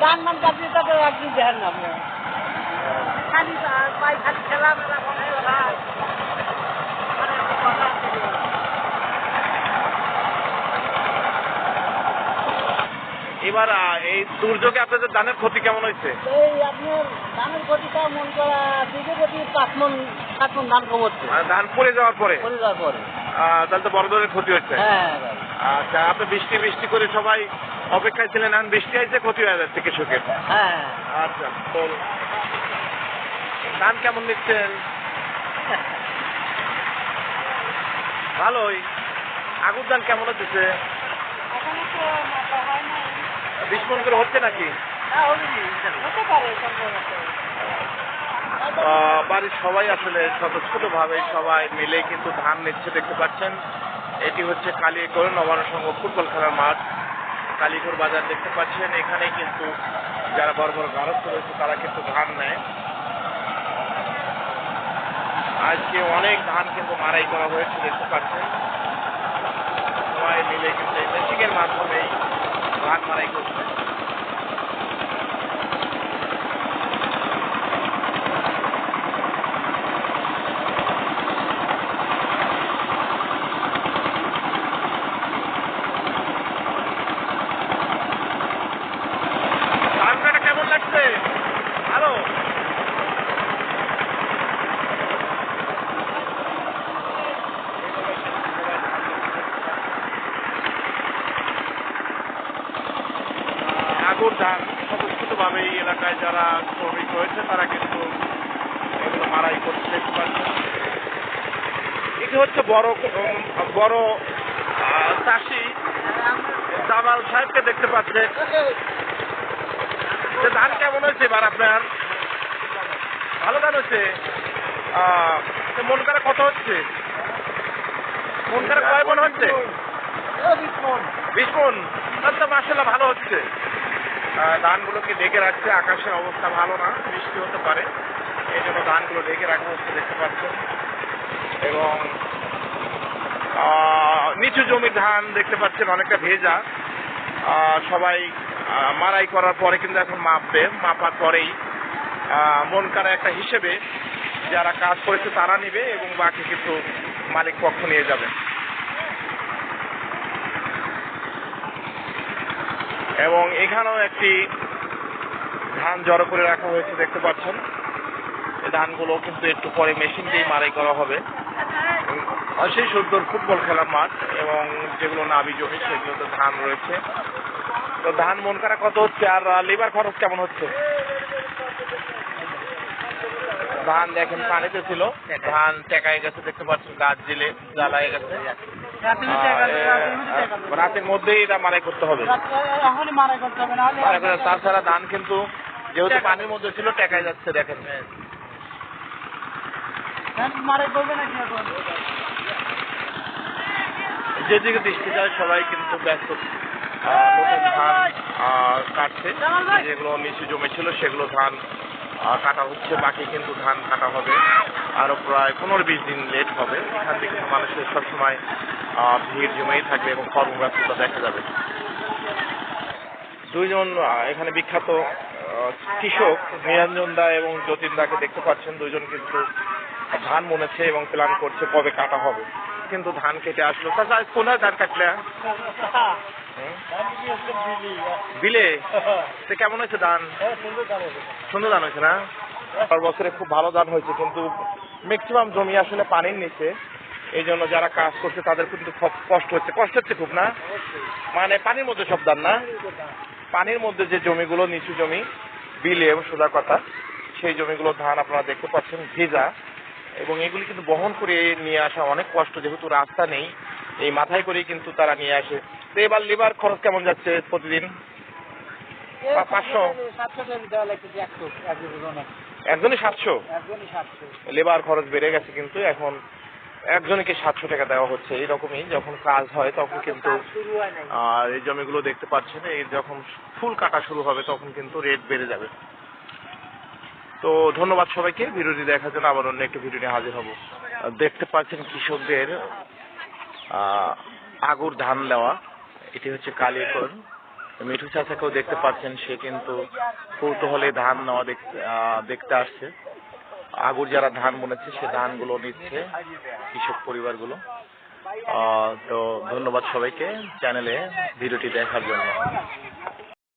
ধান মান কাটিয়ে তাকে একদিন দেখেন না আপনি খালি পাই খালি খেলা মেলা এবার এই দুর্যোগে আপনাদের ধানের ক্ষতি কেমন হয়েছে? এই আপনার ধানের মন করা দুটো গতি পাঁচ মন সাত মন ধান কমচ্ছে ধান পড়ে যাওয়ার পরে? করে যাওয়ার পরে। আহ, তাহলে তো বড় ধরনের ক্ষতি হচ্ছে। হ্যাঁ আচ্ছা আপনি বৃষ্টি বৃষ্টি করে সবাই অপেক্ষায় ছিলেন এখন বৃষ্টি আইছে ক্ষতি হয়ে যাচ্ছে কৃষকের। হ্যাঁ। আচ্ছা ধান কেমন নিচ্ছেন ভালোই। আগুর ধান কেমন হচ্ছে? বিশ মন করে হচ্ছে নাকি? আহ, বাড়ির সবাই আসলে ছোট ভাবে সবাই মিলে কিন্তু ধান নিচ্ছে দেখতে পাচ্ছেন। এটি হচ্ছে কালিয়াকৈর নবান্ন সংঘ ফুটবল খেলার মাঠ। কালীপুর বাজার দেখতে পাচ্ছেন। এখানে কিন্তু যারা বড় বড় গারস্থ রয়েছে, তারা কিন্তু ধান নেয়। আজকে অনেক ধান কিন্তু মারাই করা হয়েছে, দেখতে পাচ্ছেন। সবাই মিলে কিন্তু মেশিনের মাধ্যমেই ধান মারাই করছে ধান কাটা কেমন লাগছে ভালো আগুর ধান স্বতঃস্ফূর্তভাবে এই এলাকায় যারা শ্রমিক রয়েছে তারা কিন্তু এগুলো মারাই করছে এটি হচ্ছে বড় বড় চাষি জামাল সাহেবকে দেখতে পাচ্ছেন যে ধান কেমন হয়েছে এবার আপনার? ভালো ধান তো মন করে কত হচ্ছে? মন করে কয় মন হচ্ছে? বিশ মন। তাহলে তো মাসাল্লাহ ভালো হচ্ছে। ধানগুলোকে ঢেকে রাখছে, আকাশের অবস্থা ভালো না, বৃষ্টি হতে পারে। এই জন্য ধানগুলো ঢেকে রাখা হচ্ছে, দেখতে পাচ্ছেন। এবং নিচু জমির ধান দেখতে পাচ্ছেন, অনেকটা ভেজা। সবাই মারাই করার পরে কিন্তু এখন মাপবে। মাপার পরেই মন কারা একটা হিসেবে যারা কাজ করেছে তারা নিবে এবং বাকি কিন্তু মালিক পক্ষ নিয়ে যাবে। এবং এখানেও একটি ধান জড়ো করে রাখা হয়েছে, দেখতে পাচ্ছেন। ধানগুলো কিন্তু একটু পরে মেশিন দিয়ে মারাই করা হবে। সেই সুন্দর ফুটবল খেলার মাঠ এবং যেগুলো নাবি জমি, সেগুলোতে ধান রয়েছে। তো ধান মন করা কত হচ্ছে? আর লেবার খরচ কেমন হচ্ছে? ধান দেখেন পানিতে ছিল। ধান টেকায় গেছে, দেখতে পাচ্ছেন, গাছ দিলে জ্বালায় গেছে। রাতের মধ্যেই এটা মারাই করতে হবে। তাছাড়া ধান কিন্তু যেহেতু পানির মধ্যে ছিল টেকায় যাচ্ছে দেখেন। যেদিকে দৃষ্টি যায় সবাই কিন্তু ব্যস্ত নতুন ধান আহ, কাটছে। যেগুলো নিচু জমে ছিল সেগুলো ধান কাটা হচ্ছে বাকি কিন্তু ধান কাটা হবে। আরও প্রায় পনেরো বিশ দিন লেট হবে। এখান থেকে মানুষের সবসময় ভিড় জমেই থাকবে এবং কর্মব্যস্ততা দেখা যাবে। দুইজন এখানে বিখ্যাত কৃষক নিরঞ্জন দা এবং যতীন দাকে দেখতে পাচ্ছেন। দুইজন কিন্তু ধান মনেছে এবং প্ল্যান করছে কবে কাটা হবে। কিন্তু ধান কেটে আসলো। চাচা কোনায় ধান কাটলে? বিলে? সে কেমন হয়েছে ধান? সুন্দর ধান হয়েছে। না? বছরে খুব ভালো ধান হয়েছে, কিন্তু ম্যাক্সিমাম জমি আসলে পানির নিচে। এই জন্য যারা কাজ করছে, তাদের কিন্তু খুব কষ্ট হচ্ছে। কষ্ট হচ্ছে খুব না? মানে পানির মধ্যে সব ধান না? পানির মধ্যে যে জমিগুলো, নিচু জমি, বিলে এবং সোজা কথা, সেই জমিগুলো ধান আপনারা দেখতে পাচ্ছেন, ভেজা। এবং এগুলি কিন্তু বহন করে নিয়ে আসা অনেক কষ্ট, যেহেতু রাস্তা নেই, এই মাথায় করেই কিন্তু তারা নিয়ে আসে। তো এবার লিভার খরচ কেমন যাচ্ছে প্রতিদিন? পাঁচশো? একজনই সাতশো? লেবার খরচ বেড়ে গেছে কিন্তু এখন একজনকে সাতশো টাকা দেওয়া হচ্ছে এইরকমই যখন কাজ হয় তখন কিন্তু আর এই জমিগুলো দেখতে পাচ্ছেন, এই যখন ফুল কাটা শুরু হবে তখন কিন্তু রেট বেড়ে যাবে। তো ধন্যবাদ সবাইকে, ভিডিওটি দেখার জন্য আবার অন্য একটি ভিডিও নিয়ে হাজির হব। দেখতে পাচ্ছেন কৃষকদের আগুর ধান দেওয়া এটি হচ্ছে কালিয়াকর মিঠু চাচাকেও দেখতে পাচ্ছেন, সে কিন্তু কৌতূহলে ধান নেওয়া দেখতে আসছে। আগুর যারা ধান বুনেছে, সে ধানগুলো নিচ্ছে কৃষক পরিবারগুলো। তো ধন্যবাদ সবাইকে। চ্যানেলে ভিডিওটি দেখার জন্য।